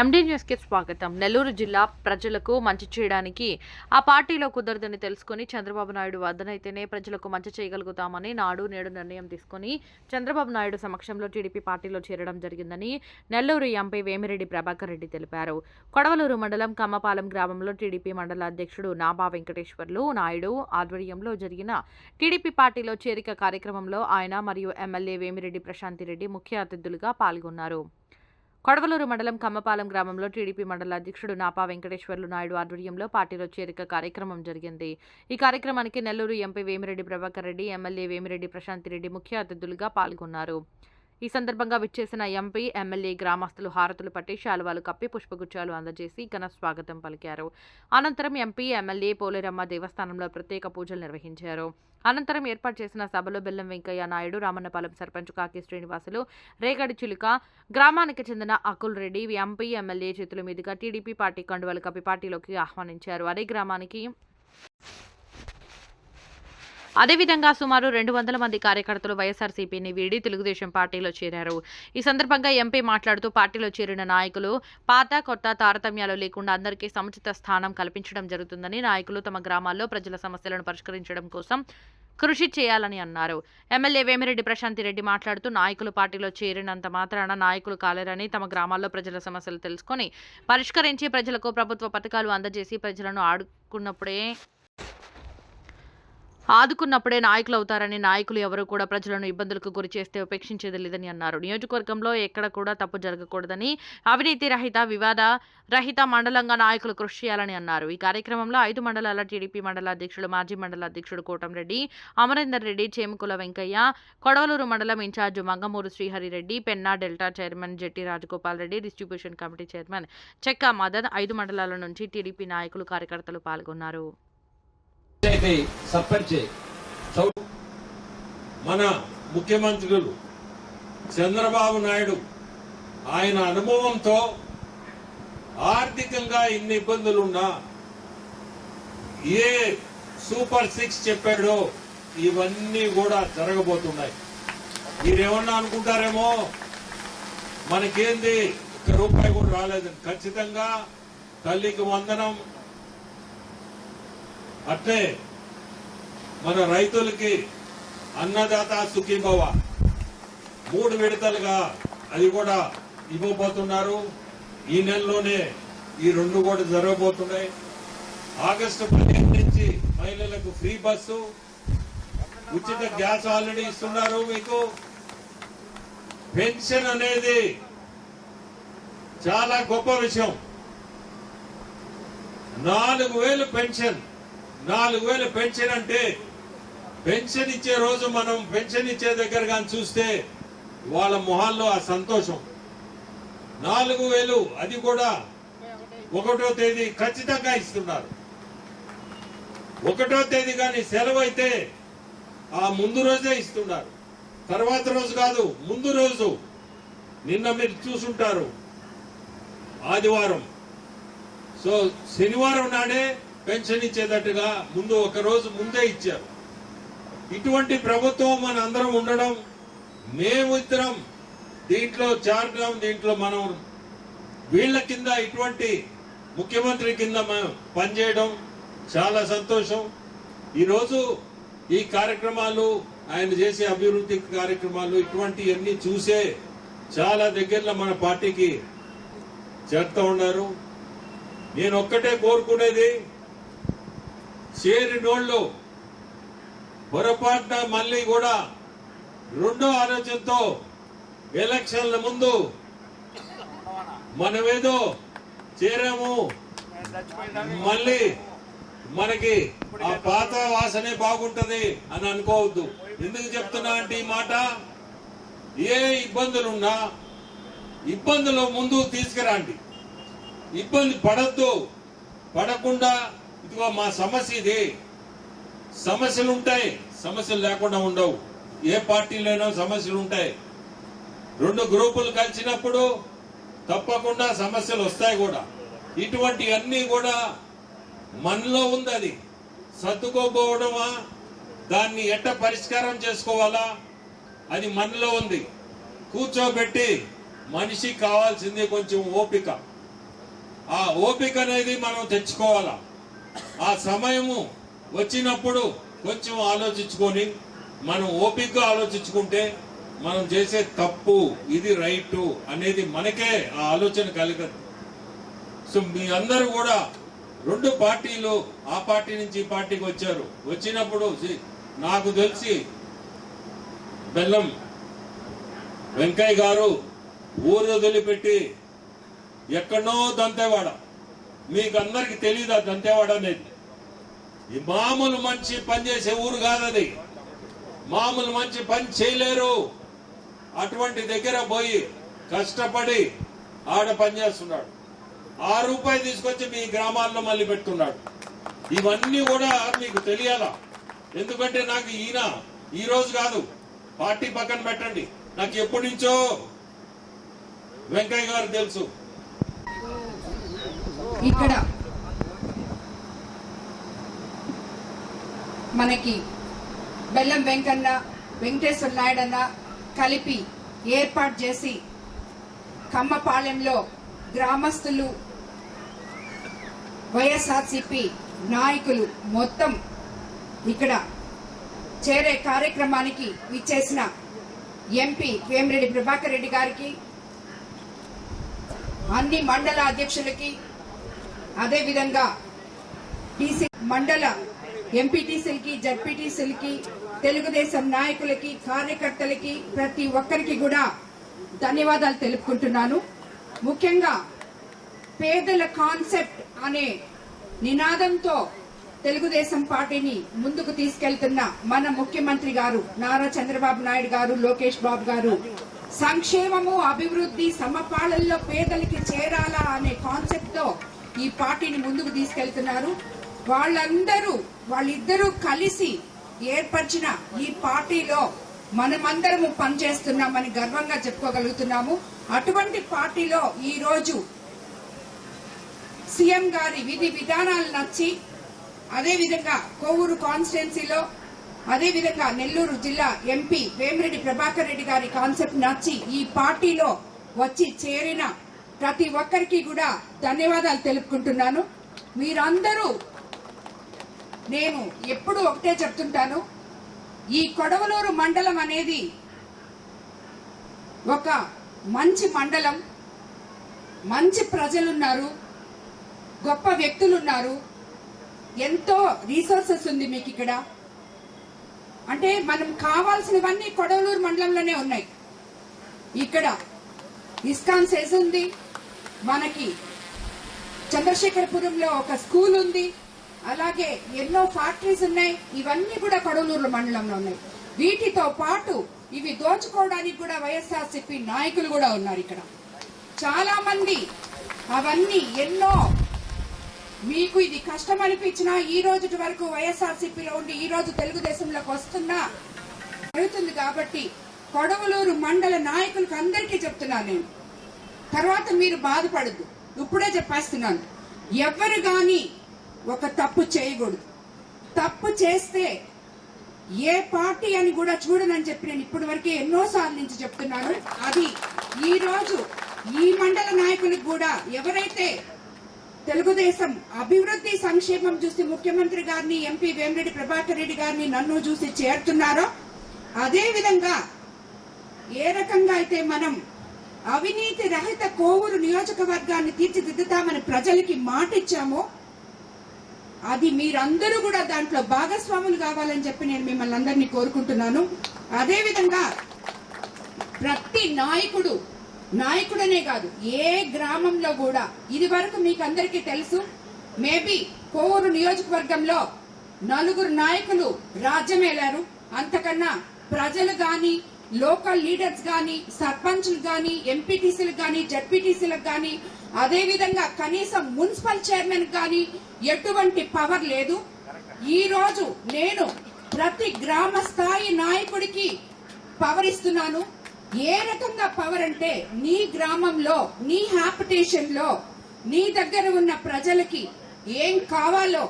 MD న్యూస్కి స్వాగతం. నెల్లూరు జిల్లా ప్రజలకు మంచి చేయడానికి ఆ పార్టీలో కుదరదని తెలుసుకుని చంద్రబాబు నాయుడు వద్దనైతేనే ప్రజలకు మంచి చేయగలుగుతామని నాడు నేడు నిర్ణయం తీసుకుని చంద్రబాబు నాయుడు సమక్షంలో టీడీపీ పార్టీలో చేరడం జరిగిందని నెల్లూరు ఎంపీ వేమిరెడ్డి ప్రభాకర్ రెడ్డి తెలిపారు. కొడవలూరు మండలం కమ్మపాలెం గ్రామంలో టీడీపీ మండల అధ్యక్షుడు నాబా వెంకటేశ్వర్లు నాయుడు ఆధ్వర్యంలో జరిగిన టీడీపీ పార్టీలో చేరిక కార్యక్రమంలో ఆయన మరియు ఎమ్మెల్యే వేమిరెడ్డి ప్రశాంతిరెడ్డి ముఖ్య అతిథులుగా పాల్గొన్నారు. కొడవలూరు మండలం కమ్మపాలెం గ్రామంలో టీడీపీ మండల అధ్యక్షుడు నాపా వెంకటేశ్వర్లు నాయుడు ఆధ్వర్యంలో పార్టీలో చేరిక కార్యక్రమం జరిగింది. ఈ కార్యక్రమానికి నెల్లూరు ఎంపీ వేమిరెడ్డి ప్రభాకర్ రెడ్డి ఎమ్మెల్యే వేమిరెడ్డి ప్రశాంతిరెడ్డి ముఖ్య అతిథులుగా పాల్గొన్నారు. ఈ సందర్భంగా విచ్చేసిన ఎంపీ ఎమ్మెల్యే గ్రామస్తులు హారతులు పట్టి శాలువాలు కప్పి పుష్పగుచ్చాలు అందజేసి ఘన స్వాగతం పలికారు. అనంతరం ఎంపీ ఎమ్మెల్యే పోలేరమ్మ దేవస్థానంలో ప్రత్యేక పూజలు నిర్వహించారు. అనంతరం ఏర్పాటు చేసిన సభలో బెల్లం వెంకయ్య నాయుడు రామన్నపాలెం సర్పంచ్ కాకి శ్రీనివాసులు రేగడి చిలుక గ్రామానికి చెందిన అకుల్ రెడ్డి ఎంపీ ఎమ్మెల్యే చేతుల మీదుగా టీడీపీ పార్టీ కండువలు కప్పి పార్టీలోకి ఆహ్వానించారు. అదే గ్రామానికి అదేవిధంగా సుమారు రెండు వందల మంది కార్యకర్తలు వైఎస్ఆర్సీపీని వీడి తెలుగుదేశం పార్టీలో చేరారు. ఈ సందర్భంగా ఎంపీ మాట్లాడుతూ పార్టీలో చేరిన నాయకులు పాత కొత్త తారతమ్యాలు లేకుండా అందరికీ సముచిత స్థానం కల్పించడం జరుగుతుందని నాయకులు తమ గ్రామాల్లో ప్రజల సమస్యలను పరిష్కరించడం కోసం కృషి చేయాలని అన్నారు. ఎమ్మెల్యే వేమిరెడ్డి ప్రశాంతి రెడ్డి మాట్లాడుతూ నాయకులు పార్టీలో చేరినంత మాత్రాన నాయకులు కాలేరని తమ గ్రామాల్లో ప్రజల సమస్యలు తెలుసుకొని పరిష్కరించి ప్రజలకు ప్రభుత్వ పథకాలు అందజేసి ప్రజలను ఆడుకున్నప్పుడే ఆదుకున్నప్పుడే నాయకులు అవుతారని నాయకులు ఎవరు కూడా ప్రజలను ఇబ్బందులకు గురి చేస్తే ఉపేక్షించేది లేదని అన్నారు. నియోజకవర్గంలో ఎక్కడ కూడా తప్పు జరగకూడదని అవినీతి రహిత వివాద రహిత మండలంగా నాయకులు కృషి చేయాలని అన్నారు. ఈ కార్యక్రమంలో ఐదు మండలాల టీడీపీ మండల అధ్యక్షుడు మాజీ మండల అధ్యక్షుడు కోటంరెడ్డి అమరేందర్ రెడ్డి చేముకుల వెంకయ్య కొడవలూరు మండలం incharge Mangamuru Srihari Reddy Penna delta chairman Jetti Rajagopal Reddy distribution committee chairman Chekka Madan ఐదు మండలాల నుంచి టీడీపీ నాయకులు కార్యకర్తలు పాల్గొన్నారు. పంచాయతీ సర్పంచ్. మన ముఖ్యమంత్రులు చంద్రబాబు నాయుడు ఆయన అనుభవంతో ఆర్థికంగా ఇన్ని ఇబ్బందులున్నా ఏ సూపర్ సిక్స్ చెప్పాడో ఇవన్నీ కూడా జరగబోతున్నాయి. మీరేమన్నా అనుకుంటారేమో మనకేంది ఒక్క రూపాయి కూడా రాలేదని. ఖచ్చితంగా తల్లికి వందనం అట్లే మన రైతులకి అన్నదాత సుఖీభవ మూడు విడతలుగా అది కూడా ఇవ్వబోతున్నారు. ఈ నెలలోనే ఈ రెండు కూడా జరగబోతున్నాయి. ఆగస్టు పదిహేను నుంచి మహిళలకు ఫ్రీ బస్సు. ఉచిత గ్యాస్ ఆల్రెడీ ఇస్తున్నారు మీకు. పెన్షన్ అనేది చాలా గొప్ప విషయం. నాలుగు వేలు పెన్షన్. నాలుగు వేలు పెన్షన్ అంటే పెన్షన్ ఇచ్చే రోజు మనం పెన్షన్ ఇచ్చే దగ్గర కానీ చూస్తే వాళ్ళ మొహాల్లో ఆ సంతోషం. నాలుగు వేలు అది కూడా ఒకటో తేదీ ఖచ్చితంగా ఇస్తున్నారు. ఒకటో తేదీ కానీ సెలవు అయితే ఆ ముందు రోజే ఇస్తున్నారు. తర్వాత రోజు కాదు ముందు రోజు. నిన్న మీరు చూసుంటారు. ఆదివారం. సో శనివారం నాడే పెన్షన్ ఇచ్చేటట్టుగా ముందు ఒక రోజు ముందే ఇచ్చారు. ఇటువంటి ప్రభుత్వం మన అందరం ఉండడం మేము ఇద్దరం దీంట్లో చేరడం దీంట్లో మనం వీళ్ళ కింద ఇటువంటి ముఖ్యమంత్రి కింద మనం పనిచేయడం చాలా సంతోషం. ఈరోజు ఈ కార్యక్రమాలు ఆయన చేసే అభివృద్ధి కార్యక్రమాలు ఇటువంటివన్నీ చూసే చాలా దగ్గరలో మన పార్టీకి చేరుతూ ఉన్నారు. నేను ఒక్కటే కోరుకునేది చేరినోళ్ళు పొరపాటున మళ్ళీ కూడా రెండో ఆలోచనతో ఎలక్షన్ల ముందు మనమేదో చేరాము. మళ్ళీ మనకి ఆ పాత వాసనే బాగుంటది అని అనుకోవద్దు. ఎందుకు చెప్తున్నా అంటే ఈ మాట? ఏ ఇబ్బందులున్నా ఇబ్బందులు ముందు తీసుకురండి. ఇబ్బంది పడద్దు. పడకుండా ఇదిగో మా సమస్య ఇది. సమస్యలు ఉంటాయి. సమస్యలు లేకుండా ఉండవు. ఏ పార్టీలోనో సమస్యలు ఉంటాయి. రెండు గ్రూపులు కలిసినప్పుడు తప్పకుండా సమస్యలు వస్తాయి కూడా. ఇటువంటి అన్ని కూడా మనలో ఉంది అది. సర్దుకోపోవడమా దాన్ని ఎట్ట పరిష్కారం చేసుకోవాలా? అది మనలో ఉంది. కూర్చోబెట్టి మనిషి కావాల్సింది కొంచెం ఓపిక. ఆ ఓపిక అనేది మనం తెచ్చుకోవాలా? ఆ సమయము వచ్చినప్పుడు కొంచెం ఆలోచించుకొని మనం ఓపికగా ఆలోచించుకుంటే మనం చేసే తప్పు ఇది రైట్ అనేది మనకే ఆ ఆలోచన కలగదు. సో మీ అందరూ కూడా రెండు పార్టీలు ఆ పార్టీ నుంచి ఈ పార్టీకి వచ్చారు. వచ్చినప్పుడు నాకు తెలిసి బెల్లం వెంకయ్య గారు ఊరు వదిలిపెట్టి ఎక్కడో దంతేవాడ. మీకు అందరికి తెలియదు దంతేవాడ అనేది? ఈ మామూలు మనిషి పనిచేసే ఊరు కాదది. మామూలు మంచి పని చేయలేరు. అటువంటి దగ్గర పోయి కష్టపడి ఆడ పని చేస్తున్నాడు. ఆ రూపాయి తీసుకొచ్చి మీ గ్రామాల్లో మళ్ళీ పెడుతున్నాడు ఇవన్నీ కూడా మీకు తెలియాలా? ఎందుకంటే నాకు ఈయన ఈ రోజు కాదు. పార్టీ పక్కన పెట్టండి. నాకు ఎప్పటి నుంచో వెంకయ్య గారు తెలుసు. ఇక్కడ మనకి బెల్లం వెంకన్న వెంకటేశ్వర నాయుడు అన్న కలిపి ఏర్పాటు చేసి కమ్మపాలెంలో గ్రామస్తులు వైఎస్ఆర్సిపి నాయకులు మొత్తం ఇక్కడ చేరే కార్యక్రమానికి ఇచ్చేసిన ఎంపీ వేమిరెడ్డి ప్రభాకర్ రెడ్డి గారికి అన్ని మండల అధ్యక్షులకి అదేవిధంగా టీసీ మండల ఎంపీటీసీలకి జడ్పీటీసీలకి తెలుగుదేశం నాయకులకి కార్యకర్తలకి ప్రతి ఒక్కరికి కూడా ధన్యవాదాలు తెలుపుకుంటున్నాను. ముఖ్యంగా పేదల కాన్సెప్ట్ అనే నినాదంతో తెలుగుదేశం పార్టీని ముందుకు తీసుకెళ్తున్న మన ముఖ్యమంత్రి గారు నారా చంద్రబాబు నాయుడు గారు లోకేష్ బాబు గారు సంక్షేమము అభివృద్ధి సమపాలల్లో పేదలకి చేరాలా అనే కాన్సెప్ట్తో ఈ పార్టీని ముందుకు తీసుకెళ్తున్నారు. వాళ్ళందరూ వాళ్ళిద్దరూ కలిసి ఏర్పరిచిన ఈ పార్టీలో మనమందరము పనిచేస్తున్నామని గర్వంగా చెప్పుకోగలుగుతున్నాము. అటువంటి పార్టీలో ఈ రోజు సీఎం గారి విధి విధానాలు నచ్చి అదేవిధంగా కోవూరు కాన్స్టిట్యున్సీలో అదేవిధంగా నెల్లూరు జిల్లా ఎంపీ వేమిరెడ్డి ప్రభాకర్ రెడ్డి గారి కాన్సెప్ట్ నచ్చి ఈ పార్టీలో వచ్చి చేరిన ప్రతి ఒక్కరికి కూడా ధన్యవాదాలు తెలుపుకుంటున్నాను. మీరందరూ నేను ఎప్పుడు ఒకటే చెప్తుంటాను. ఈ కొడవలూరు మండలం అనేది ఒక మంచి మండలం. మంచి ప్రజలున్నారు. గొప్ప వ్యక్తులున్నారు. ఎంతో రీసోర్సెస్ ఉంది మీకు ఇక్కడ. అంటే మనం కావాల్సినవన్నీ కొడవలూరు మండలంలోనే ఉన్నాయి. ఇక్కడ ఇస్కాన్ సెస్ ఉంది. మనకి చంద్రశేఖరపురంలో ఒక స్కూల్ ఉంది. అలాగే ఎన్నో ఫ్యాక్టరీస్ ఉన్నాయి. ఇవన్నీ కూడా కడలూరు మండలంలో ఉన్నాయి. వీటితో పాటు ఇవి దోచుకోవడానికి కూడా వైఎస్ఆర్సిపి నాయకులు కూడా ఉన్నారు ఇక్కడ. చాలా మంది అవన్నీ ఎన్నో మీకు ఇది కష్టం అనిపించినా ఈ రోజు వరకు వైఎస్ఆర్సీపీలో ఉండి ఈ రోజు తెలుగుదేశంలోకి వస్తున్నా జరుగుతుంది కాబట్టి కొడవలూరు మండల నాయకులకు అందరికీ చెప్తున్నాను నేను. తర్వాత మీరు బాధపడద్దు. ఇప్పుడే చెప్పేస్తున్నాను. ఎవరు కానీ ఒక తప్పు చేయకూడదు. తప్పు చేస్తే ఏ పార్టీ అని కూడా చూడనని చెప్పి నేను ఇప్పటి వరకే ఎన్నో సార్లు నుంచి చెప్తున్నాను. అది ఈ రోజు ఈ మండల నాయకులకు కూడా ఎవరైతే తెలుగుదేశం అభివృద్ధి సంక్షేమం చూసి ముఖ్యమంత్రి గారిని ఎంపీ వేమిరెడ్డి ప్రభాకర్ రెడ్డి గారిని నన్ను చూసి చేరుతున్నారో అదే విధంగా ఏ రకంగా అయితే మనం అవినీతి రహిత కోవూరు నియోజకవర్గాన్ని తీర్చిదిద్దుతామని ప్రజలకి మాట ఇచ్చామో అది మీరందరూ కూడా దాంట్లో భాగస్వాములు కావాలని చెప్పి నేను మిమ్మల్ని అందరినీ కోరుకుంటున్నాను. అదేవిధంగా ప్రతి నాయకుడు నాయకుడనే కాదు ఏ గ్రామంలో కూడా ఇది వరకు మీకు అందరికీ తెలుసు మేబీ కోవూరు నియోజకవర్గంలో నలుగురు నాయకులు రాజ్యమేలారు. అంతకన్నా ప్రజలు కానీ లోకల్ లీడర్స్ గాని సర్పంచ్లు గాని ఎంపీటీసీలకు గాని జడ్పీటీసీలకు గాని అదేవిధంగా కనీసం మున్సిపల్ చైర్మన్ గాని ఎటువంటి పవర్ లేదు. ఈ రోజు నేను ప్రతి గ్రామ స్థాయి నాయకుడికి పవర్ ఇస్తున్నాను. ఏ రకంగా పవర్ అంటే నీ గ్రామంలో నీ హ్యాపిటేషన్లో నీ దగ్గర ఉన్న ప్రజలకి ఏం కావాలో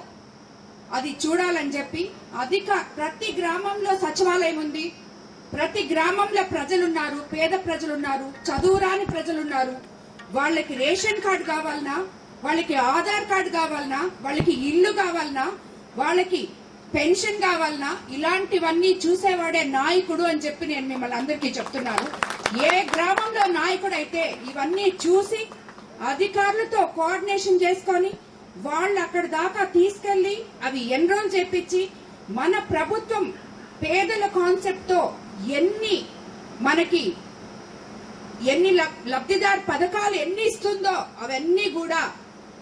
అది చూడాలని చెప్పి అధిక ప్రతి గ్రామంలో సచివాలయం ఉంది. ప్రతి గ్రామంలో ప్రజలున్నారు పేద ప్రజలున్నారు చదువురాని ప్రజలున్నారు. వాళ్ళకి రేషన్ కార్డు కావాలన్నా వాళ్ళకి ఆధార్ కార్డు కావాలన్నా వాళ్ళకి ఇల్లు కావాలన్నా వాళ్ళకి పెన్షన్ కావాలన్నా ఇలాంటివన్నీ చూసేవాడే నాయకుడు అని చెప్పి నేను మిమ్మల్ని అందరికీ చెప్తున్నాను. ఏ గ్రామంలో నాయకుడు అయితే ఇవన్నీ చూసి అధికారులతో కోఆర్డినేషన్ చేసుకొని వాళ్ళు అక్కడ దాకా తీసుకెళ్ళి అవి ఎన్రోల్ చేపించి మన ప్రభుత్వం పేదల కాన్సెప్ట్తో ఎన్ని మనకి ఎన్ని లబ్- లబ్ధిదారు పథకాలు ఎన్ని ఇస్తుందో అవన్నీ కూడా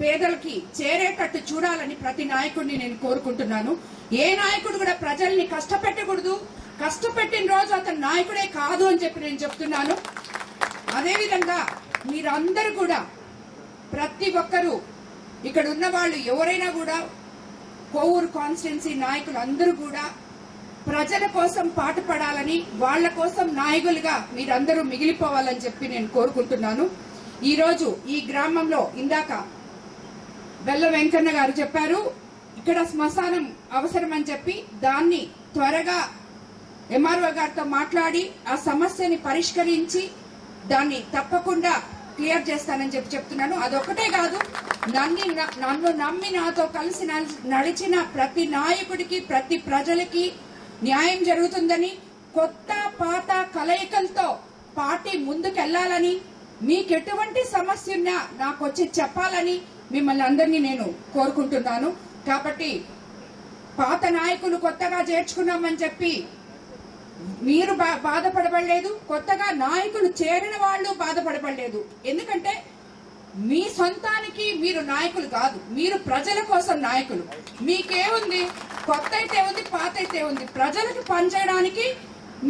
పేదలకి చేరేటట్టు చూడాలని ప్రతి నాయకుడిని నేను కోరుకుంటున్నాను. ఏ నాయకుడు కూడా ప్రజల్ని కష్టపెట్టకూడదు. కష్టపెట్టిన రోజు అతను నాయకుడే కాదు అని చెప్పి నేను చెప్తున్నాను. అదేవిధంగా మీరందరూ కూడా ప్రతి ఒక్కరూ ఇక్కడ ఉన్న వాళ్ళు ఎవరైనా కూడా కోవూరు కాన్స్టిట్యున్సీ నాయకులు అందరూ కూడా ప్రజల కోసం పాటుపడాలని వాళ్ళ కోసం నాయకులుగా మీరందరూ మిగిలిపోవాలని చెప్పి నేను కోరుకుంటున్నాను. ఈరోజు ఈ గ్రామంలో ఇందాక బెల్ల వెంకన్న గారు చెప్పారు ఇక్కడ శ్మశానం అవసరమని చెప్పి దాన్ని త్వరగా ఎంఆర్ఓ గారితో మాట్లాడి ఆ సమస్యని పరిష్కరించి దాన్ని తప్పకుండా క్లియర్ చేస్తానని చెప్పి చెప్తున్నాను. అదొకటే కాదు నన్ను నన్ను నమ్మి నాతో కలిసి నడిచిన ప్రతి నాయకుడికి ప్రతి ప్రజలకి న్యాయం జరుగుతుందని కొత్త పాత కలయికలతో పార్టీ ముందుకెళ్ళాలని మీకు ఎటువంటి సమస్య ఉన్నా నాకు వచ్చి చెప్పాలని మిమ్మల్ని అందరినీ నేను కోరుకుంటున్నాను. కాబట్టి పాత నాయకులు కొత్తగా చేర్చుకున్నామని చెప్పి మీరు బా- బాధపడబడలేదు కొత్తగా నాయకులు చేరిన వాళ్ళు బాధపడబడలేదు. ఎందుకంటే మీ సొంతానికి మీరు నాయకులు కాదు మీరు ప్రజల కోసం నాయకులు. మీకేముంది? కొత్త అయితే ఉంది పాత అయితే ఉంది. ప్రజలకు పనిచేయడానికి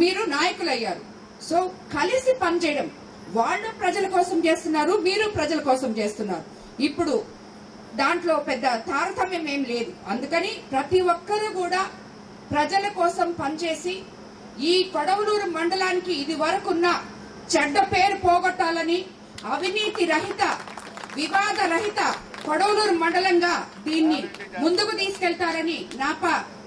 మీరు నాయకులు అయ్యారు సో కలిసి పనిచేయడం. వాళ్ళు ప్రజల కోసం చేస్తున్నారు మీరు ప్రజల కోసం చేస్తున్నారు. ఇప్పుడు దాంట్లో పెద్ద తారతమ్యం ఏం లేదు. అందుకని ప్రతి ఒక్కరూ కూడా ప్రజల కోసం పనిచేసి ఈ కొడవలూరు మండలానికి ఇది వరకున్న చెడ్డ పేరు పోగొట్టాలని అవినీతి రహిత వివాద రహిత కొడవలూరు మండలంగా దీన్ని ముందుకు తీసుకెళ్తారని నాప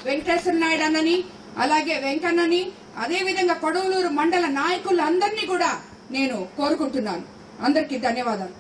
వెంకటేశ్వర నాయుడు అన్నని అలాగే వెంకన్నని అదేవిధంగా కొడవలూరు మండల నాయకులందరినీ కూడా నేను కోరుకుంటున్నాను. అందరికీ ధన్యవాదాలు.